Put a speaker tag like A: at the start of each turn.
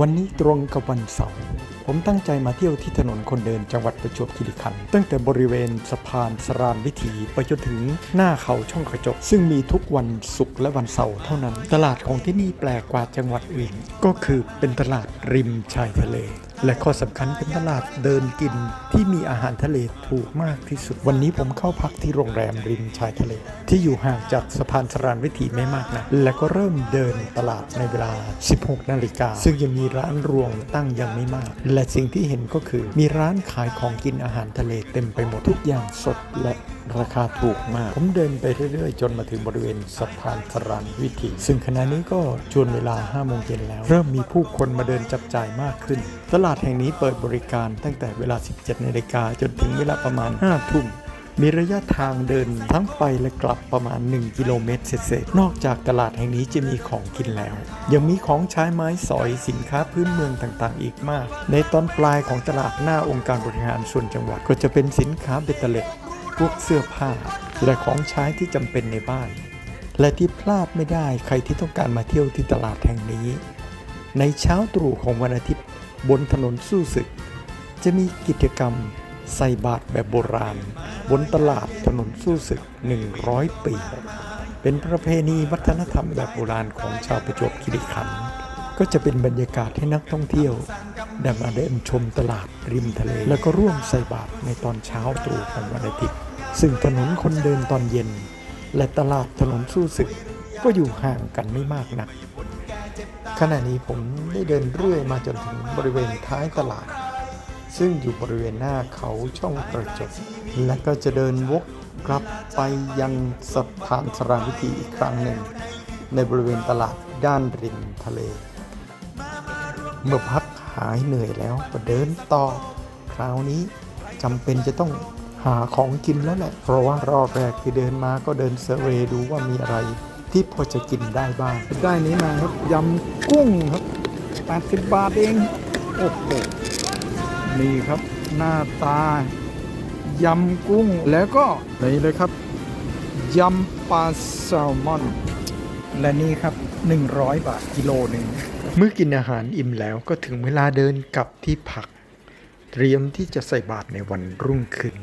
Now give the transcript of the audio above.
A: วันนี้ตรงกับวันเสาร์ ผมตั้งใจมาเที่ยวที่ถนนคนเดินจังหวัดประจวบคีรีขันธ์ ตั้งแต่บริเวณสะพานสรานวิถีไปจนถึงหน้าเขาช่องกระจก ซึ่งมีทุกวันศุกร์และวันเสาร์เท่านั้น ตลาดของที่นี่แปลกกว่าจังหวัดอื่น ก็คือเป็นตลาดริมชายทะเล และข้อสำคัญเป็นตลาดเดินกินที่มีอาหารทะเลถูกมากที่สุด วันนี้ผมเข้าพักที่โรงแรมริมชายทะเล ที่อยู่ห่างจากสะพานสรานวิถีไม่มากนะและก็เริ่มเดินตลาดในเวลา 16 นาฬิกา ซึ่งยังมีร้านรวงตั้งยังไม่มาก และสิ่งที่เห็นก็คือ มีร้านขายของกินอาหารทะเลเต็มไปหมดทุกอย่างสดและราคาถูกมาก ผมเดินไปเรื่อยๆ จนมาถึงบริเวณสะพานสรานวิถี ซึ่งขณะนี้ก็จวนเวลา5โมงเย็นแล้ว เริ่มมีผู้คนมาเดินจับจ่ายมากขึ้น ตลาดแห่งนี้เปิดบริการตั้งแต่เวลา 17นาฬิกาจนถึงเวลาประมาณ5ทุ่มมีระยะทางเดินทั้งไปและกลับประมาณ 1 กิโลเมตรเศษ นอกจากตลาดแห่งนี้จะมีของกินแล้ว ยังมีของใช้ไม้สอยสินค้าพื้นเมืองต่างๆ อีกมาก ในตอนปลายของตลาดหน้าองค์การบริหารส่วนจังหวัดก็จะเป็นสินค้าเบตเตอร์เล็ต พวกเสื้อผ้า และของใช้ที่จำเป็นในบ้าน และที่พลาดไม่ได้ใครที่ต้องการมาเที่ยวที่ตลาดแห่งนี้ ในเช้าตรู่ของวันอาทิตย์บนถนนสู้ศึก จะมีกิจกรรมใส่บาตรแบบโบราณ บนตลาดถนนสู้ศึก 100 ปี เป็นประเพณีวัฒนธรรมแบบโบราณของชาวประจวบคีรีขันธ์ก็จะเป็นบรรยากาศให้นักท่องเที่ยว ได้มาเดินชมตลาดริมทะเล แล้วก็ร่วมใส่บาตรในตอนเช้าตรู่ของวันอาทิตย์ ซึ่งถนนคนเดินตอนเย็น และตลาดถนนสู้ศึกก็อยู่ห่างกันไม่มากนัก ขณะนี้ผมได้เดินเรื่อยมาจนถึงบริเวณท้ายตลาด ซึ่งอยู่บริเวณหน้าเขาช่องกระจก และก็จะเดินวกกลับไปยังสะพานสรานวิถีอีกครั้งหนึ่ง ในบริเวณตลาดด้านริมทะเล เมื่อพัก หายเหนื่อยแล้วก็เดินต่อ คราวนี้จำเป็นจะต้องหาของกินแล้วแหละ เพราะว่ารอบแรกที่เดินมาก็เดินเซอร์เวย์ดูว่ามีอะไร ที่พอจะกินได้บ้าง ได้นี้มาครับยำกุ้งครับ 80 บาทเอง โอ้โห นี่ครับหน้าตายำกุ้งแล้วก็นี่เลยครับยำปลาแซลมอน และนี่ครับ 100 บาทกิโลหนึ่งเมื่อกินอาหารอิ่มแล้วก็ถึงเวลาเดินกลับที่พัก เตรียมที่จะใส่บาตรในวันรุ่งขึ้น